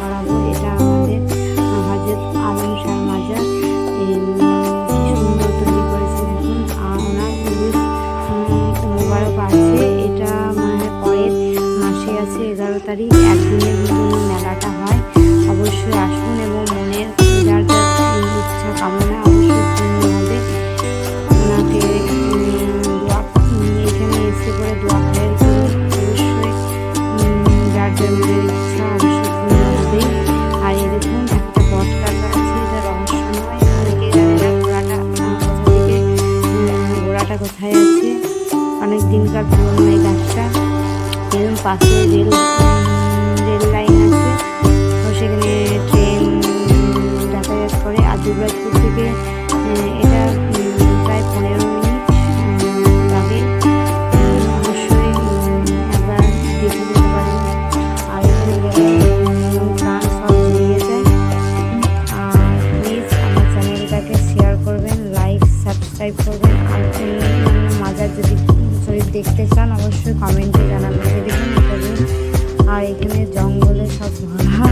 করাবো এটা আমাদের হজরত আলম শাহ মাজার। এটা মানে মাসে আছে, এগারো তারিখ। একদিনের মেলাটা হয়। অবশ্যই আসুন এবং অনেক দিনকার পুরনো এই গাছটা। এবং পাশে রেল রেল লাইন আছে। তো সেখানে ট্রেন যাতায়াত করে। আর দুবরাজপুর থেকে এটা প্রায় পনেরো মিনিট লাগে। অবশ্যই একবার দেখে যেতে পারেন আর এখানে জুড়িয়ে যায়। আর প্লিজ আমার চ্যানেলটাকে শেয়ার করবেন লাইক সাবস্ক্রাইব করবেন। আর মাজার যদি শরীর দেখতে চান অবশ্যই কমেন্টে জানাবেন। দেখুন আর এখানে জঙ্গলে সব ভরা